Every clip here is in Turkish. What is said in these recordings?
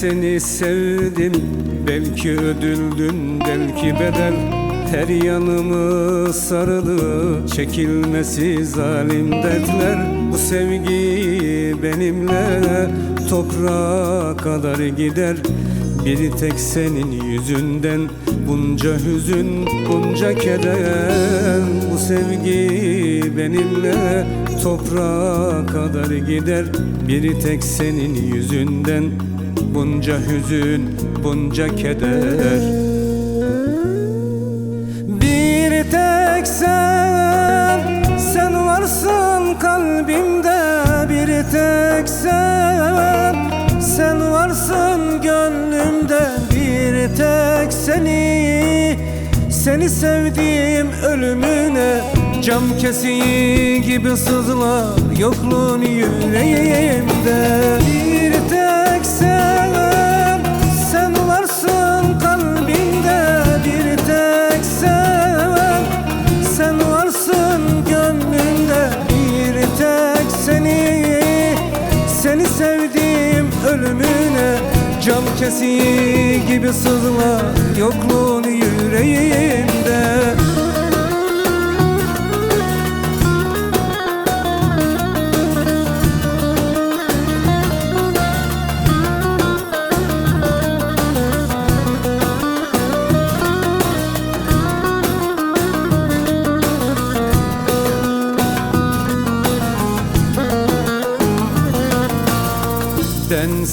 seni sevdim Belki ödüldün belki bedel. Her yanımı sarılı Çekilmesi zalim dertler. Bu sevgi benimle Toprağa kadar gider. Bir tek senin yüzünden Bunca hüzün, bunca keder. Bu sevgi benimle Toprağa kadar gider. Bir tek senin yüzünden Bunca hüzün, bunca keder. Bir tek sen Sen varsın kalbimde. Bir tek sen Sen varsın gönlümde. Bir tek seni Seni sevdiğim ölümüne. Cam kesiği gibi sızlar Yokluğun yüreğimde Cam kesiği gibi sızlar Yokluğun yüreğimde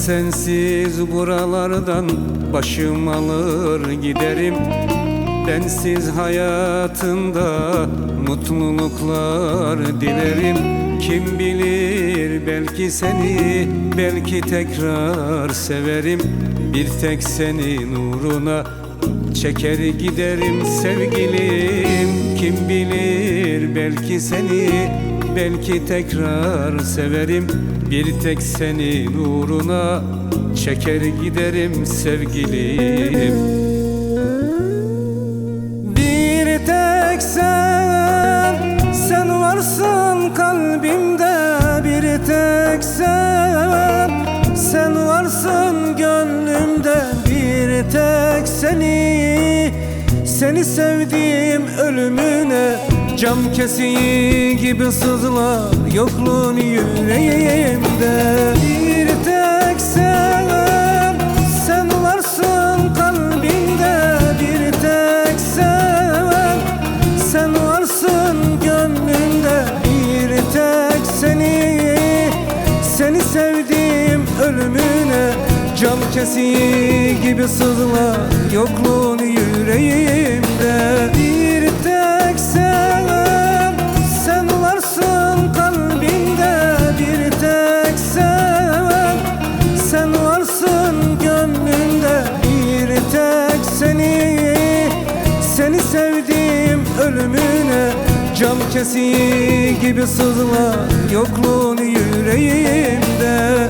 sensiz buralardan başım alır giderim. Bensiz hayatında mutluluklar dilerim. Kim bilir belki seni belki tekrar severim. Bir tek senin uğruna çeker giderim sevgilim. Kim bilir belki seni belki tekrar severim Bir tek senin uğruna çeker giderim sevgilim. Bir tek sen, sen varsın kalbimde Bir tek sen, sen varsın gönlümde Bir tek seni, seni sevdiğim ölümüne Cam kesiği gibi sızlar yokluğun yüreğimde. Bir tek sen, sen varsın kalbimde Bir tek sen, sen varsın gönlümde Bir tek seni, seni sevdiğim ölümüne. Cam kesiği gibi sızlar yokluğun yüreğimde Cam kesiği gibi sızlar yokluğun yüreğimde